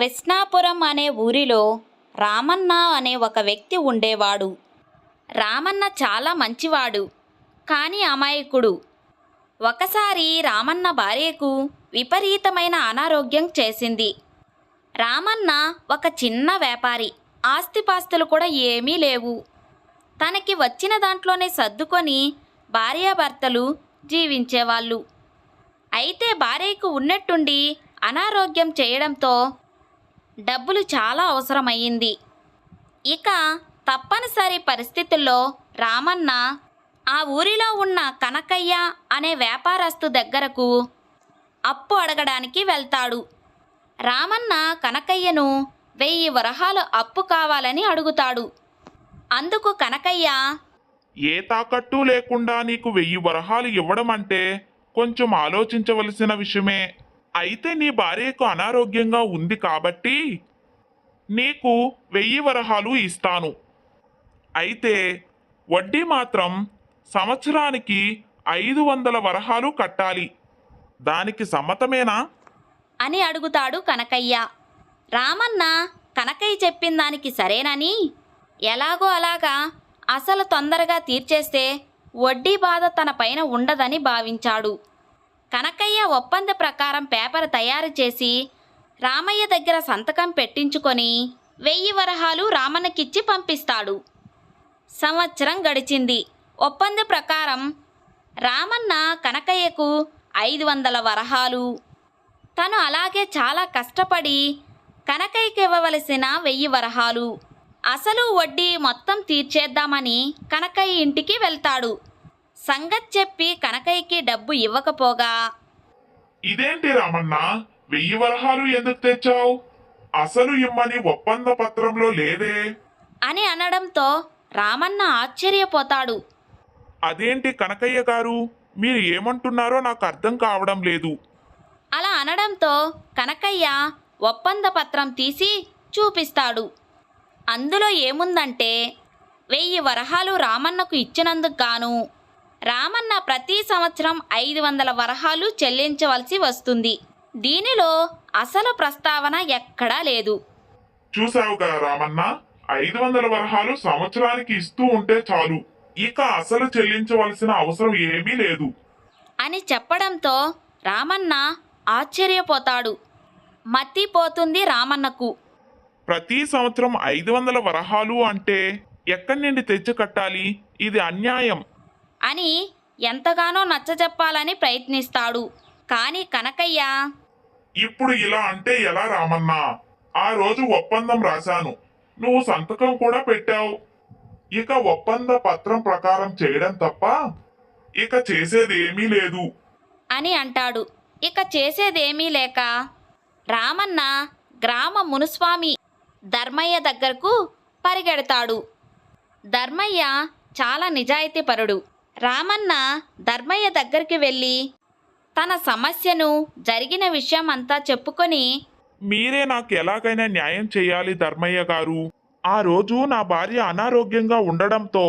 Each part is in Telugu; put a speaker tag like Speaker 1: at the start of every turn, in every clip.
Speaker 1: కృష్ణాపురం అనే ఊరిలో రామన్న అనే ఒక వ్యక్తి ఉండేవాడు. రామన్న చాలా మంచివాడు కానీ అమాయకుడు. ఒకసారి రామన్న భార్యకు విపరీతమైన అనారోగ్యం చేసింది. రామన్న ఒక చిన్న వ్యాపారి ఆస్తిపాస్తులు కూడా ఏమీ లేవు. తనకి వచ్చిన దాంట్లోనే సర్దుకొని భార్యాభర్తలు జీవించేవాళ్ళు. అయితే భార్యకు ఉన్నట్టుండి అనారోగ్యం చేయడంతో డబ్బులు చాలా అవసరమయ్యింది. ఇక తప్పనిసరి పరిస్థితుల్లో రామన్న ఆ ఊరిలో ఉన్న కనకయ్య అనే వ్యాపారస్తు దగ్గరకు అప్పు అడగడానికి వెళ్తాడు. రామన్న కనకయ్యను వెయ్యి వరహాలు అప్పు కావాలని అడుగుతాడు. అందుకు కనకయ్య
Speaker 2: ఏ తాకట్టు లేకుండా నీకు వెయ్యి వరహాలు ఇవ్వడం అంటే కొంచెం ఆలోచించవలసిన విషయమే. అయితే నీ భార్యకు అనారోగ్యంగా ఉంది కాబట్టి నీకు వెయ్యి వరహాలు ఇస్తాను. అయితే వడ్డీ మాత్రం సంవత్సరానికి ఐదు వందల వరహాలు కట్టాలి. దానికి సమ్మతమేనా?
Speaker 1: అని అడుగుతాడు కనకయ్య. రామన్న కనకయ్య చెప్పిన దానికి సరేనని? ఎలాగో అలాగా అసలు తొందరగా తీర్చేస్తే వడ్డీ బాధ తన పైన ఉండదని భావించాడు. కనకయ్య ఒప్పంద ప్రకారం పేపర్ తయారు చేసి రామయ్య దగ్గర సంతకం పెట్టించుకొని వెయ్యి వరహాలు రామన్నకిచ్చి పంపిస్తాడు. సంవత్సరం గడిచింది. ఒప్పంద ప్రకారం రామన్న కనకయ్యకు ఐదు వందల వరహాలు. తను అలాగే చాలా కష్టపడి కనకయ్యకి ఇవ్వవలసిన వెయ్యి వరహాలు. అసలు వడ్డీ మొత్తం తీర్చేద్దామని కనకయ్య ఇంటికి వెళ్తాడు. సంగతి చెప్పి కనకయ్యకి డబ్బు ఇవ్వకపోగా.
Speaker 2: ఇదేంటి రామన్న? వెయ్యి వరహాలు ఎందుకు తెచ్చావు? అసలు ఇమ్మని ఒప్పంద పత్రంలో లేదే.
Speaker 1: అని అనడంతో రామన్న ఆశ్చర్యపోతాడు.
Speaker 2: అదేంటి కనకయ్య గారు? మీరు ఏమంటున్నారో నాకు అర్థం కావడం లేదు.
Speaker 1: అలా అనడంతో కనకయ్య ఒప్పంద పత్రం తీసి చూపిస్తాడు. అందులో ఏముందంటే వెయ్యి వరహాలు రామన్నకు ఇచ్చినందుకు గాను. రామన్న ప్రతి సంవత్సరం ఐదు వందల వరహాలు చెల్లించవలసి వస్తుంది. దీనిలో అసలు ప్రస్తావన ఎక్కడా లేదు.
Speaker 2: చూసావుగా రామన్న ఐదు వందల వరహాలు సంవత్సరానికి ఇస్తూ ఉంటే చాలు. ఇక అసలు చెల్లించవలసిన అవసరం ఏమీ లేదు.
Speaker 1: అని చెప్పడంతో రామన్న ఆశ్చర్యపోతాడు. మత్తిపోతుంది రామన్నకు.
Speaker 2: ప్రతి సంవత్సరం ఐదు వందల వరహాలు అంటే ఎక్కడి నుండి తెచ్చి కట్టాలి? ఇది అన్యాయం.
Speaker 1: అని ఎంతగానో నచ్చజెప్పాలని ప్రయత్నిస్తాడు. కానీ కనకయ్య
Speaker 2: ఇప్పుడు ఇలా అంటే ఎలా రామన్నా? ఆ రోజు ఒప్పందం రాశాను. నువ్వు సంతకం కూడా పెట్టావు. ఇక ఒప్పంద పత్రం ప్రకారం చేయడం తప్ప ఇక చేసేది ఏమీ లేదు.
Speaker 1: అని అంటాడు. ఇక చేసేదేమీ లేక రామన్న గ్రామ మునుస్వామి ధర్మయ్య దగ్గరకు పరిగెడతాడు. ధర్మయ్య చాలా నిజాయితీపరుడు. రామన్న ధర్మయ్య దగ్గరికి వెళ్ళి తన సమస్యను జరిగిన విషయం అంతా చెప్పుకొని
Speaker 2: మీరే నాకు ఎలాగైనా న్యాయం చేయాలి ధర్మయ్య గారు. ఆ రోజు నా భార్య అనారోగ్యంగా ఉండడంతో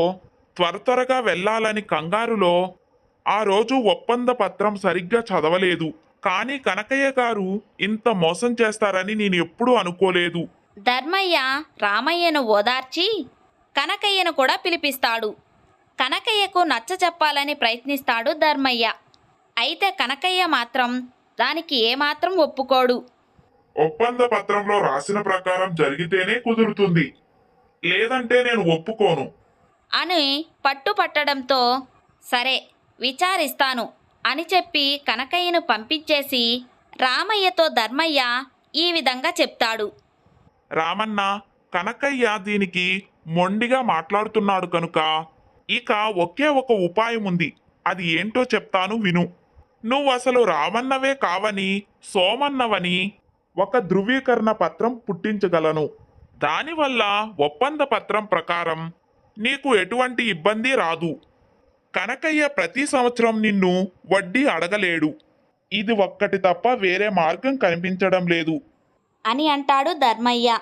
Speaker 2: త్వర త్వరగా వెళ్ళాలని కంగారులో ఆ రోజు ఒప్పంద పత్రం సరిగ్గా చదవలేదు. కానీ కనకయ్య గారు ఇంత మోసం చేస్తారని నేను ఎప్పుడూ అనుకోలేదు.
Speaker 1: ధర్మయ్య రామయ్యను ఓదార్చి కనకయ్యను కూడా పిలిపిస్తాడు. కనకయ్యకు నచ్చ చెప్పాలని ప్రయత్నిస్తాడు ధర్మయ్య. అయితే కనకయ్య మాత్రం దానికి ఏమాత్రం ఒప్పుకోడు.
Speaker 2: ఒప్పంద పత్రంలో రాసిన ప్రకారం జరిగితేనే కుదురుతుంది. లేదంటే నేను ఒప్పుకోను.
Speaker 1: అని పట్టుపట్టడంతో సరే విచారిస్తాను అని చెప్పి కనకయ్యను పంపించేసి రామయ్యతో ధర్మయ్య ఈ విధంగా చెప్తాడు.
Speaker 2: రామన్న కనకయ్య దీనికి మొండిగా మాట్లాడుతున్నాడు కనుక ఇక ఒకే ఒక ఉపాయం ఉంది. అది ఏంటో చెప్తాను విను. నువ్వు అసలు రామన్నవే కావని సోమన్నవని ఒక ధృవీకరణ పత్రం పుట్టించగలను. దానివల్ల ఒప్పంద పత్రం ప్రకారం నీకు ఎటువంటి ఇబ్బంది రాదు. కనకయ్య ప్రతి సంవత్సరం నిన్ను వడ్డీ అడగలేడు. ఇది ఒక్కటి తప్ప వేరే మార్గం కనిపించడం లేదు.
Speaker 1: అని అంటాడు ధర్మయ్య.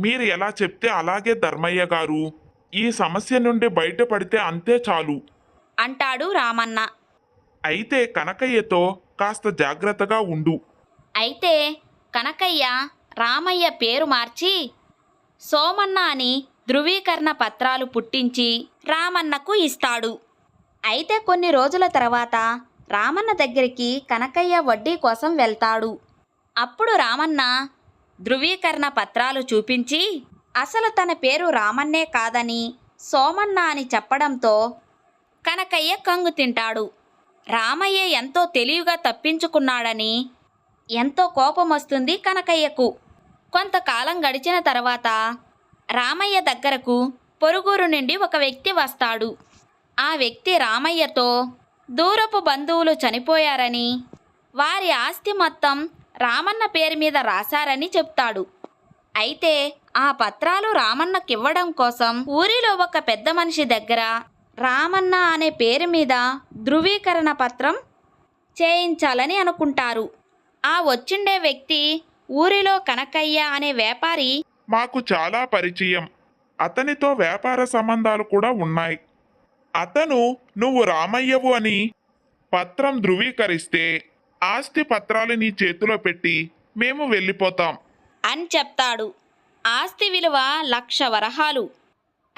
Speaker 2: మీరు ఎలా చెప్తే అలాగే ధర్మయ్య గారు ఈ సమస్య నుండి బయటపడితే అంతే చాలు.
Speaker 1: అంటాడు రామన్న.
Speaker 2: అయితే కనకయ్యతో కాస్త జాగ్రత్తగా ఉండు.
Speaker 1: అయితే కనకయ్య రామయ్య పేరు మార్చి సోమన్న అని ధృవీకరణ పత్రాలు పుట్టించి రామన్నకు ఇస్తాడు. అయితే కొన్ని రోజుల తర్వాత రామన్న దగ్గరికి కనకయ్య వడ్డీ కోసం వెళ్తాడు. అప్పుడు రామన్న ధృవీకరణ పత్రాలు చూపించి అసలు తన పేరు రామన్నే కాదని సోమన్న అని చెప్పడంతో కనకయ్య కంగు తింటాడు. రామయ్య ఎంతో తెలివిగా తప్పించుకున్నాడని ఎంతో కోపం వస్తుంది కనకయ్యకు. కొంతకాలం గడిచిన తర్వాత రామయ్య దగ్గరకు పొరుగురు నుండి ఒక వ్యక్తి వస్తాడు. ఆ వ్యక్తి రామయ్యతో దూరపు బంధువులు చనిపోయారని వారి ఆస్తి మొత్తం రామన్న పేరు మీద రాశారని చెప్తాడు. అయితే ఆ పత్రాలు రామన్నకివ్వడం కోసం ఊరిలో ఒక పెద్ద మనిషి దగ్గర రామన్న అనే పేరు మీద ధృవీకరణ పత్రం చేయించాలని అనుకుంటారు. ఆ వచ్చిండే వ్యక్తి ఊరిలో కనకయ్య అనే వ్యాపారి
Speaker 2: మాకు చాలా పరిచయం. అతనితో వ్యాపార సంబంధాలు కూడా ఉన్నాయి. అతను నువ్వు రామయ్యవు అని పత్రం ధృవీకరిస్తే ఆస్తి పత్రాలు నీ చేతిలో పెట్టి మేము వెళ్ళిపోతాం.
Speaker 1: అని చెప్తాడు. ఆస్తి విలువ లక్ష వరహాలు.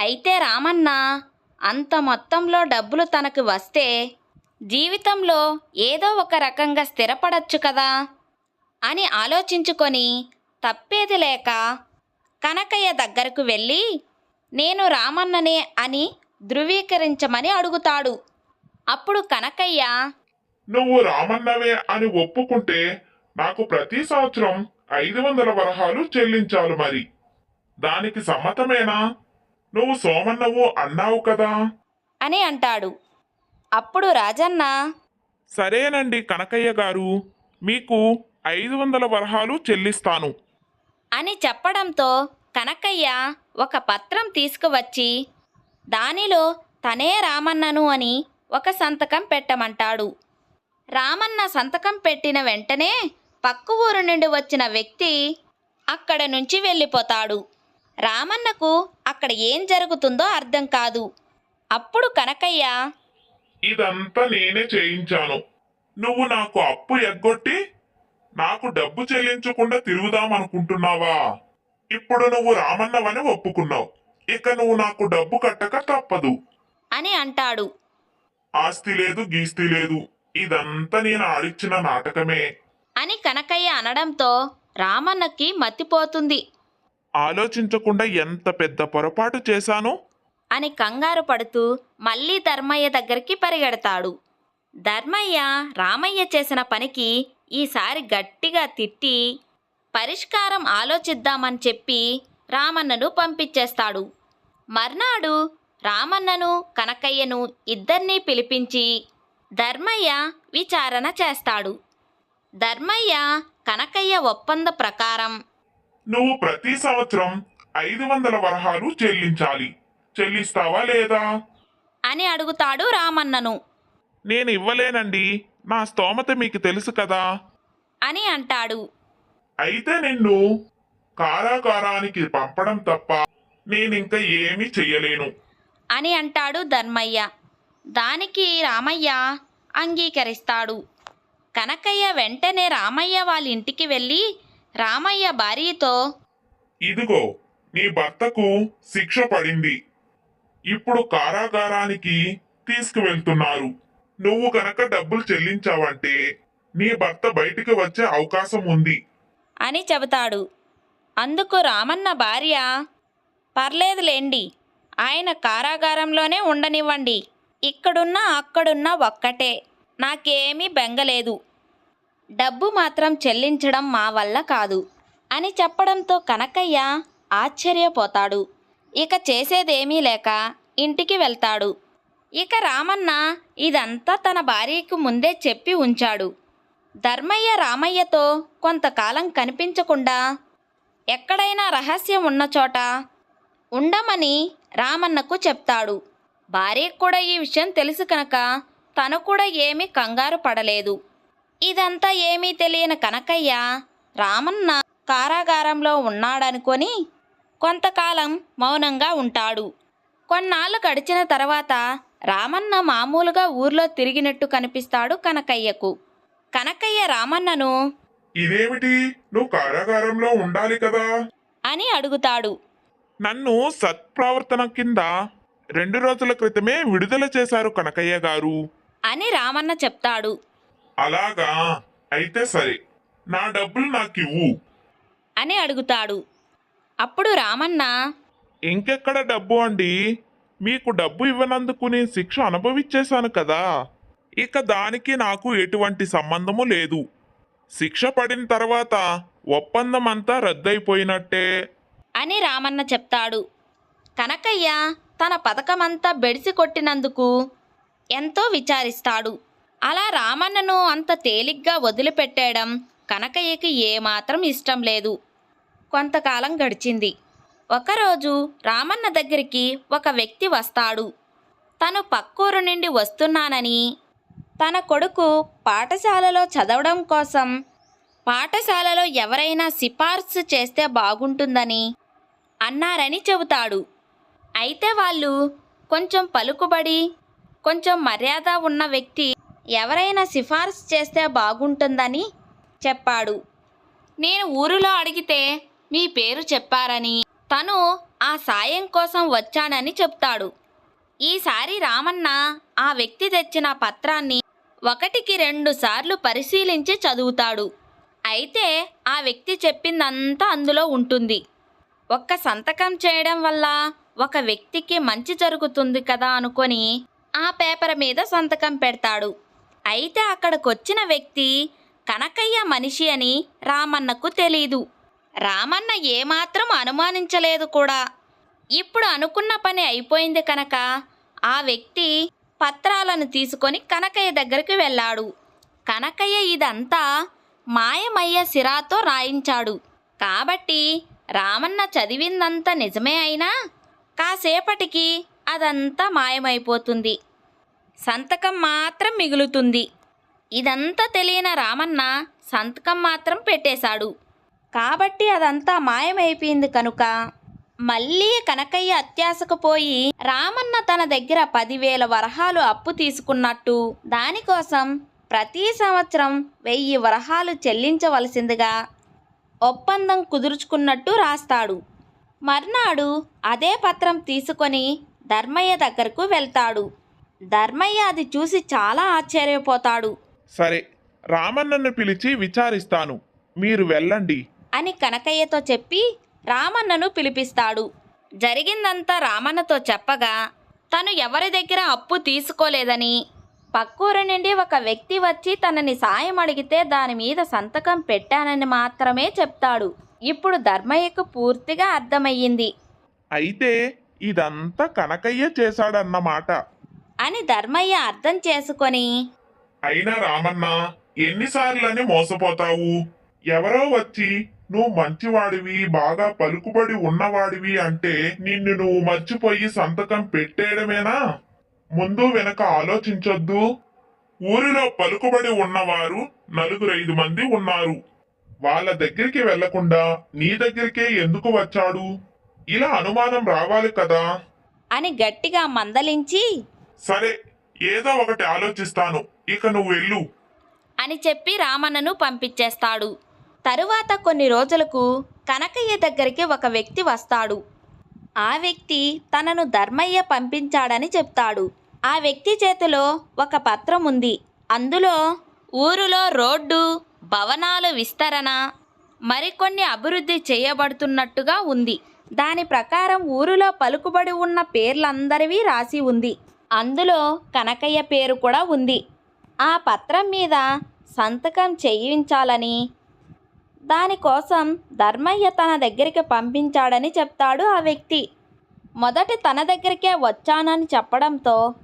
Speaker 1: అయితే రామన్న అంత మొత్తంలో డబ్బులు తనకు వస్తే జీవితంలో ఏదో ఒక రకంగా స్థిరపడచ్చు కదా అని ఆలోచించుకొని తప్పేది లేక కనకయ్య దగ్గరకు వెళ్ళి నేను రామన్ననే అని ధృవీకరించమని అడుగుతాడు. అప్పుడు కనకయ్య
Speaker 2: నువ్వు రామన్నవే అని ఒప్పుకుంటే నాకు ప్రతి సంవత్సరం ఐదు వందల వరహాలు చెల్లించాలి మరి. దానికి సమ్మతమేనా? నువ్వు సోమన్నవు అన్నావు కదా.
Speaker 1: అని అంటాడు. అప్పుడు రాజన్న
Speaker 2: సరేనండి కనకయ్య గారు మీకు ఐదు వందల వరహాలు చెల్లిస్తాను.
Speaker 1: అని చెప్పడంతో కనకయ్య ఒక పత్రం తీసుకువచ్చి దానిలో తనే రామన్నను అని ఒక సంతకం పెట్టమంటాడు. రామన్న సంతకం పెట్టిన వెంటనే పక్క ఊరు నుండి వచ్చిన వ్యక్తి అక్కడ నుంచి వెళ్ళిపోతాడు. రామన్నకు అక్కడ ఏం జరుగుతుందో అర్థం కాదు. అప్పుడు కనకయ్య
Speaker 2: ఇదంతా నేనే చేయించాను. నువ్వు నాకు అప్పు ఎగ్గొట్టి నాకు డబ్బు చెల్లించకుండా తిరుగుదామనుకుంటున్నావా? ఇప్పుడు నువ్వు రామన్నవని ఒప్పుకున్నావు. ఇక నువ్వు నాకు డబ్బు కట్టక తప్పదు.
Speaker 1: అని అంటాడు.
Speaker 2: ఆస్తి లేదు గీస్తి లేదు. ఇదంతా నేను ఆడిచ్చిన నాటకమే.
Speaker 1: అని కనకయ్య అనడంతో రామన్నకి మతిపోతుంది.
Speaker 2: ఆలోచించకుండా ఎంత పెద్ద పొరపాటు చేశాను?
Speaker 1: అని కంగారు పడుతూ మళ్ళీ ధర్మయ్య దగ్గరికి పరిగెడతాడు. ధర్మయ్య రామయ్య చేసిన పనికి ఈసారి గట్టిగా తిట్టి పరిష్కారం ఆలోచిద్దామని చెప్పి రామన్నను పంపించేస్తాడు. మర్నాడు రామన్నను కనకయ్యను ఇద్దరినీ పిలిపించి ధర్మయ్య విచారణ చేస్తాడు. ధర్మయ్య కనకయ్య ఒప్పంద ప్రకారం
Speaker 2: నువ్వు ప్రతి సంవత్సరం ఐదు వందల వరహాలు చెల్లించాలి. చెల్లిస్తావా లేదా?
Speaker 1: అని అడుగుతాడు రామన్నను.
Speaker 2: నేను ఇవ్వలేనండి. నా స్తోమత మీకు తెలుసు కదా?
Speaker 1: అని అంటాడు.
Speaker 2: అయితే నిన్ను కారాగారానికి పంపడం తప్ప నేనింక ఏమీ చెయ్యలేను.
Speaker 1: అని అంటాడు ధర్మయ్య. దానికి రామయ్య అంగీకరిస్తాడు. కనకయ్య వెంటనే రామయ్య వాళ్ళ ఇంటికి వెళ్ళి రామయ్య భార్యతో
Speaker 2: ఇదిగో నీ భర్తకు శిక్ష పడింది. ఇప్పుడు కారాగారానికి తీసుకువెళ్తున్నారు. నువ్వు కనుక డబ్బులు చెల్లించావంటే నీ భర్త బయటికి వచ్చే అవకాశం ఉంది.
Speaker 1: అని చెబుతాడు. అందుకు రామన్న భార్య పర్లేదులేండి ఆయన కారాగారంలోనే ఉండనివ్వండి. ఇక్కడున్నా అక్కడున్నా ఒక్కటే నాకేమీ బెంగలేదు. డబ్బు మాత్రం చెల్లించడం మా వల్ల కాదు. అని చెప్పడంతో కనకయ్య ఆశ్చర్యపోతాడు. ఇక చేసేదేమీ లేక ఇంటికి వెళ్తాడు. ఇక రామన్న ఇదంతా తన భార్యకు ముందే చెప్పి ఉంచాడు. ధర్మయ్య రామయ్యతో కొంతకాలం కనిపించకుండా ఎక్కడైనా రహస్యం ఉన్న చోట ఉండమని రామన్నకు చెప్తాడు. భార్యకు కూడా ఈ విషయం తెలుసు కనుక తను కూడా ఏమీ కంగారు పడలేదు. ఇదంతా ఏమీ తెలియని కనకయ్య రామన్న కారాగారంలో ఉన్నాడనుకొని కొంతకాలం మౌనంగా ఉంటాడు. కొన్నాళ్ళు గడిచిన తర్వాత రామన్న మామూలుగా ఊర్లో తిరిగినట్టు కనిపిస్తాడు కనకయ్యకు. కనకయ్య రామన్నను
Speaker 2: ఇదేమిటి? నువ్వు కారాగారంలో ఉండాలి కదా?
Speaker 1: అని అడుగుతాడు.
Speaker 2: నన్ను సత్ప్రవర్తన కింద రెండు రోజుల క్రితమే విడుదల చేశారు కనకయ్య గారు.
Speaker 1: అని రామన్న చెప్తాడు.
Speaker 2: అలాగా? అయితే సరే. నా డబ్బులు నాకివ్వు.
Speaker 1: అని అడుగుతాడు. అప్పుడు రామన్న
Speaker 2: ఇంకెక్కడ డబ్బు అండి? మీకు డబ్బు ఇవ్వనందుకు నేను శిక్ష అనుభవించేశాను కదా. ఇక దానికి నాకు ఎటువంటి సంబంధము లేదు. శిక్ష పడిన తర్వాత ఒప్పందం అంతా రద్దయిపోయినట్టే.
Speaker 1: అని రామన్న చెప్తాడు. కనకయ్య తన పథకమంతా బెడిసి కొట్టినందుకు ఎంతో విచారిస్తాడు. అలా రామన్నను అంత తేలిగ్గా వదిలిపెట్టేయడం కనకయ్యకి ఏమాత్రం ఇష్టం లేదు. కొంతకాలం గడిచింది. ఒకరోజు రామన్న దగ్గరికి ఒక వ్యక్తి వస్తాడు. తను పక్కూరు నుండి వస్తున్నానని తన కొడుకు పాఠశాలలో చదవడం కోసం పాఠశాలలో ఎవరైనా సిఫార్సు చేస్తే బాగుంటుందని అన్నారని చెబుతాడు. అయితే వాళ్ళు కొంచెం పలుకుబడి కొంచెం మర్యాద ఉన్న వ్యక్తి ఎవరైనా సిఫార్సు చేస్తే బాగుంటుందని చెప్పాడు. నేను ఊరిలో అడిగితే మీ పేరు చెప్పారని తను ఆ సాయం కోసం వచ్చానని చెప్తాడు. ఈసారి రామన్న ఆ వ్యక్తి తెచ్చిన పత్రాన్ని ఒకటికి రెండు సార్లు పరిశీలించి చదువుతాడు. అయితే ఆ వ్యక్తి చెప్పిందంతా అందులో ఉంటుంది. ఒక్క సంతకం చేయడం వల్ల ఒక వ్యక్తికి మంచి జరుగుతుంది కదా అనుకొని ఆ పేపర్ మీద సంతకం పెడతాడు. అయితే అక్కడికొచ్చిన వ్యక్తి కనకయ్య మనిషి అని రామన్నకు తెలీదు. రామన్న ఏమాత్రం అనుమానించలేదు కూడా. ఇప్పుడు అనుకున్న పని అయిపోయింది కనుక ఆ వ్యక్తి పత్రాలను తీసుకొని కనకయ్య దగ్గరికి వెళ్ళాడు. కనకయ్య ఇదంతా మాయమయ్య సిరాతో రాయించాడు. కాబట్టి రామన్న చదివిందంతా నిజమే అయినా కాసేపటికి అదంతా మాయమైపోతుంది. సంతకం మాత్రం మిగులుతుంది. ఇదంతా తెలియని రామన్న సంతకం మాత్రం పెట్టేశాడు. కాబట్టి అదంతా మాయమైపోయింది కనుక. మళ్ళీ కనకయ్య అత్యాశకు పోయి రామన్న తన దగ్గర పదివేల వరహాలు అప్పు తీసుకున్నట్టు దానికోసం ప్రతి సంవత్సరం వెయ్యి వరహాలు చెల్లించవలసిందిగా ఒప్పందం కుదుర్చుకున్నట్టు రాస్తాడు. మర్నాడు అదే పత్రం తీసుకొని ధర్మయ్య దగ్గరకు వెళ్తాడు. ధర్మయ్య అది చూసి చాలా ఆశ్చర్యపోతాడు.
Speaker 2: సరే రామన్నను పిలిచి విచారిస్తాను. మీరు వెళ్ళండి.
Speaker 1: అని కనకయ్యతో చెప్పి రామన్నను పిలిపిస్తాడు. జరిగిందంతా రామన్నతో చెప్పగా తను ఎవరి దగ్గర అప్పు తీసుకోలేదని పక్కూరు నుండి ఒక వ్యక్తి వచ్చి తనని సాయం అడిగితే దాని మీద సంతకం పెట్టానని మాత్రమే చెప్తాడు. ఇప్పుడు ధర్మయ్యకు పూర్తిగా అర్థమయ్యింది.
Speaker 2: అయితే ఇదంతా కనకయ్య చేశాడన్నమాట.
Speaker 1: అని ధర్మయ్య అర్థం చేసుకొని
Speaker 2: అయినా రామన్న ఎన్నిసార్లని మోసపోతావు? ఎవరో వచ్చి నువ్వు మంచివాడివి బాగా పలుకుబడి ఉన్నవాడివి అంటే నిన్ను నువ్వు మర్చిపోయి సంతకం పెట్టేయడమేనా? ముందు వెనక ఆలోచించొద్దు. ఊరిలో పలుకుబడి ఉన్నవారు నలుగురు ఐదు మంది ఉన్నారు. వాళ్ళ దగ్గరికి వెళ్ళకుండా నీ దగ్గరికే ఎందుకు వచ్చాడు? ఇలా అనుమానం రావాలి కదా.
Speaker 1: అని గట్టిగా మందలించి
Speaker 2: సరే ఏదో ఒకటి ఆలోచిస్తాను. ఇక నువ్వు వెళ్ళు.
Speaker 1: అని చెప్పి రామన్నను పంపించేస్తాడు. తరువాత కొన్ని రోజులకు కనకయ్య దగ్గరికి ఒక వ్యక్తి వస్తాడు. ఆ వ్యక్తి తనను ధర్మయ్య పంపించాడని చెప్తాడు. ఆ వ్యక్తి చేతిలో ఒక పత్రం ఉంది. అందులో ఊరిలో రోడ్డు భవనాలు విస్తరణ మరికొన్ని అభివృద్ధి చేయబడుతున్నట్టుగా ఉంది. దాని ప్రకారం ఊరిలో పలుకుబడి ఉన్న పేర్లందరివి రాసి ఉంది. అందులో కనకయ్య పేరు కూడా ఉంది. ఆ పత్రం మీద సంతకం చేయించాలని దానికోసం ధర్మయ్య తన దగ్గరికి పంపించాడని చెప్తాడు ఆ వ్యక్తి. మొదట తన దగ్గరికే వచ్చానని చెప్పడంతో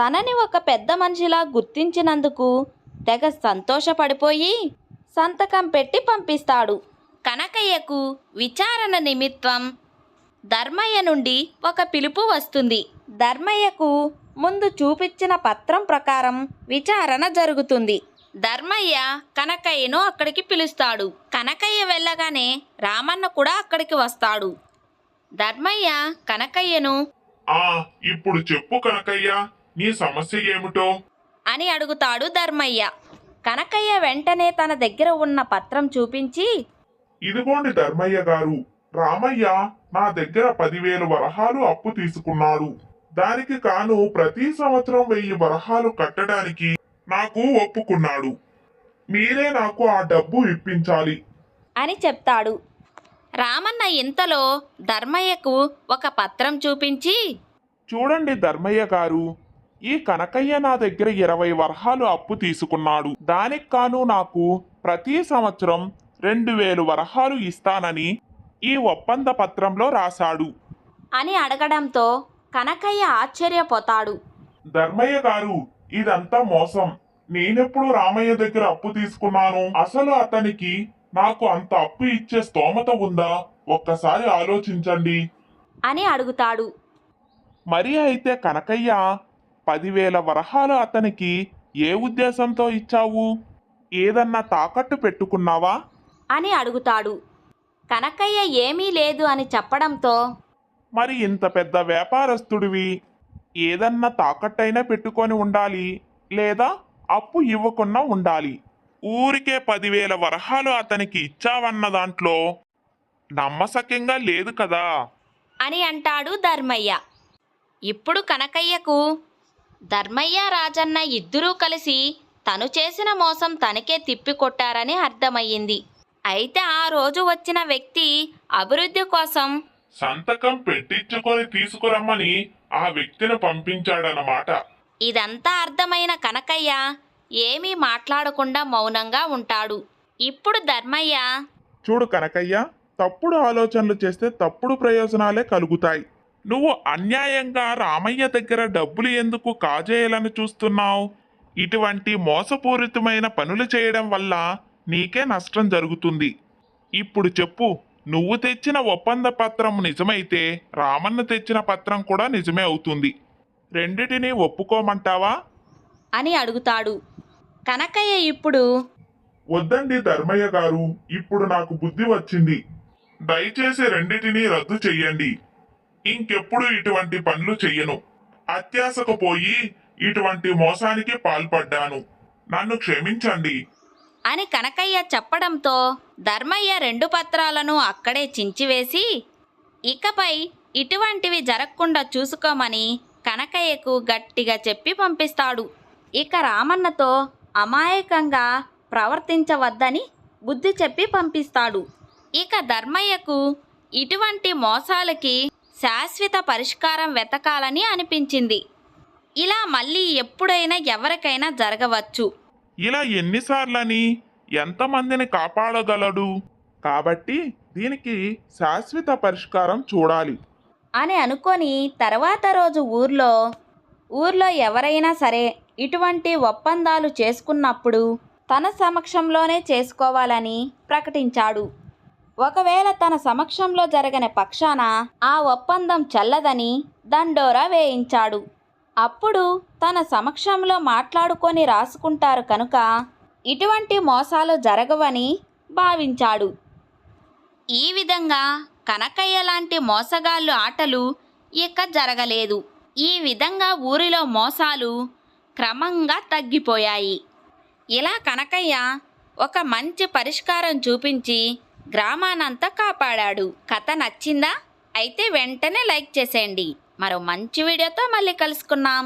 Speaker 1: తనని ఒక పెద్ద మనిషిలా గుర్తించినందుకు తెగ సంతోషపడిపోయి సంతకం పెట్టి పంపిస్తాడు. కనకయ్యకు విచారణ నిమిత్తం ధర్మయ్య నుండి ఒక పిలుపు వస్తుంది. ధర్మయ్యకు ముందు చూపించిన పత్రం ప్రకారం విచారణ జరుగుతుంది. ధర్మయ్య కనకయ్యను అక్కడికి పిలుస్తాడు. కనకయ్య వెళ్ళగానే రామన్న కూడా అక్కడికి వస్తాడు. ధర్మయ్య కనకయ్యను
Speaker 2: ఆ ఇప్పుడు చెప్పు కనకయ్య నీ సమస్య ఏమిటో?
Speaker 1: అని అడుగుతాడు ధర్మయ్య. కనకయ్య వెంటనే తన దగ్గర ఉన్న పత్రం చూపించి
Speaker 2: ఇదిగోండి ధర్మయ్య గారు రామయ్య నా దగ్గర పదివేలు వరహాలు అప్పు తీసుకున్నాడు దానికి కాను ప్రతి సంవత్సరం వెయ్యి వరహాలు కట్టడానికి నాకు ఒప్పుకున్నాడు. మీరే నాకు ఆ డబ్బు ఇప్పించాలి.
Speaker 1: అని చెప్తాడు. రామన్న ఇంతలో ధర్మయ్యకు ఒక పత్రం చూపించి
Speaker 2: చూడండి ధర్మయ్య గారు ఈ కనకయ్య నా దగ్గర ఇరవై వరహాలు అప్పు తీసుకున్నాడు. దానికి కాను నాకు ప్రతి సంవత్సరం రెండు వేలు వరహాలు ఇస్తానని ఈ ఒప్పంద పత్రంలో రాశాడు.
Speaker 1: అని అడగడంతో కనకయ్య ఆశ్చర్యపోతాడు.
Speaker 2: ధర్మయ్య గారు ఇదంతా మోసం. నేనెప్పుడు రామయ్య దగ్గర అప్పు తీసుకున్నాను? అసలు అతనికి నాకు అంత అప్పు ఇచ్చే స్తోమత ఉందా? ఒక్కసారి ఆలోచించండి.
Speaker 1: అని అడుగుతాడు.
Speaker 2: మరి అయితే కనకయ్య పదివేల వరహాలు అతనికి ఏ ఉద్దేశంతో ఇచ్చావు? ఏదన్నా తాకట్టు పెట్టుకున్నావా?
Speaker 1: అని అడుగుతాడు. కనకయ్య ఏమీ లేదు అని చెప్పడంతో
Speaker 2: మరి ఇంత పెద్ద వ్యాపారస్తుడివి ఏదన్నా తాకట్టైనా పెట్టుకొని ఉండాలి లేదా అప్పు ఇవ్వకుండా ఉండాలి. ఊరికే పదివేల వరహాలు అతనికి ఇచ్చావన్న దాంట్లో నమ్మసక్యంగా లేదు కదా.
Speaker 1: అని అంటాడు ధర్మయ్య. ఇప్పుడు కనకయ్యకు ధర్మయ్య రాజన్న ఇద్దరూ కలిసి తను చేసిన మోసం తనకే తిప్పికొట్టారని అర్థమయ్యింది. అయితే ఆ రోజు వచ్చిన వ్యక్తి అభివృద్ధి కోసం
Speaker 2: సంతకం పెట్టించుకొని తీసుకురమ్మని ఆ వ్యక్తిని పంపించాడనమాట
Speaker 1: ఇదంతా అర్థమైన కనకయ్య ఏమీ మాట్లాడకుండా మౌనంగా ఉంటాడు. ఇప్పుడు ధర్మయ్య
Speaker 2: చూడు కనకయ్య తప్పుడు ఆలోచనలు చేస్తే తప్పుడు ప్రయోజనాలే కలుగుతాయి. నువ్వు అన్యాయంగా రామయ్య దగ్గర డబ్బులు ఎందుకు కాజేయాలని చూస్తున్నావు? ఇటువంటి మోసపూరితమైన పనులు చేయడం వల్ల నీకే నష్టం జరుగుతుంది. ఇప్పుడు చెప్పు నువ్వు తెచ్చిన ఒప్పంద పత్రం నిజమైతే రామన్న తెచ్చిన పత్రం కూడా నిజమే అవుతుంది. రెండిటిని ఒప్పుకోమంటావా?
Speaker 1: అని అడుగుతాడు. కనకయ్య ఇప్పుడు
Speaker 2: వద్దండి ధర్మయ్య గారు ఇప్పుడు నాకు బుద్ధి వచ్చింది. దయచేసి రెండిటిని రద్దు చెయ్యండి. ఇంకెప్పుడు ఇటువంటి పనులు చెయ్యను. అత్యాశకు పోయి ఇటువంటి మోసానికి పాల్పడ్డాను. నన్ను క్షమించండి.
Speaker 1: అని కనకయ్య చెప్పడంతో ధర్మయ్య రెండు పత్రాలను అక్కడే చించివేసి ఇకపై ఇటువంటివి జరగకుండా చూసుకోమని కనకయ్యకు గట్టిగా చెప్పి పంపిస్తాడు. ఇక రామన్నతో అమాయకంగా ప్రవర్తించవద్దని బుద్ధి చెప్పి పంపిస్తాడు. ఇక ధర్మయ్యకు ఇటువంటి మోసాలకి శాశ్వత పరిష్కారం వెతకాలని అనిపించింది. ఇలా మళ్ళీ ఎప్పుడైనా ఎవరికైనా జరగవచ్చు.
Speaker 2: ఇలా ఎన్నిసార్లని ఎంతమందిని కాపాడగలడు? కాబట్టి దీనికి శాశ్వత పరిష్కారం చూడాలి.
Speaker 1: అని అనుకొని తర్వాత రోజు ఊర్లో ఊర్లో ఎవరైనా సరే ఇటువంటి ఒప్పందాలు చేసుకున్నప్పుడు తన సమక్షంలోనే చేసుకోవాలని ప్రకటించాడు. ఒకవేళ తన సమక్షంలో జరగని పక్షాన ఆ ఒప్పందం చెల్లదని దండోరా వేయించాడు. అప్పుడు తన సమక్షంలో మాట్లాడుకొని రాసుకుంటారు కనుక ఇటువంటి మోసాలు జరగవని భావించాడు. ఈ విధంగా కనకయ్య లాంటి మోసగాళ్ళు ఆటలు ఇక జరగలేదు. ఈ విధంగా ఊరిలో మోసాలు క్రమంగా తగ్గిపోయాయి. ఇలా కనకయ్య ఒక మంచి పరిష్కారం చూపించి గ్రామానంతా కాపాడాడు. కథ నచ్చిందా? అయితే వెంటనే లైక్ చేసేయండి. మరో మంచి వీడియోతో మళ్ళీ కలుసుకున్నాం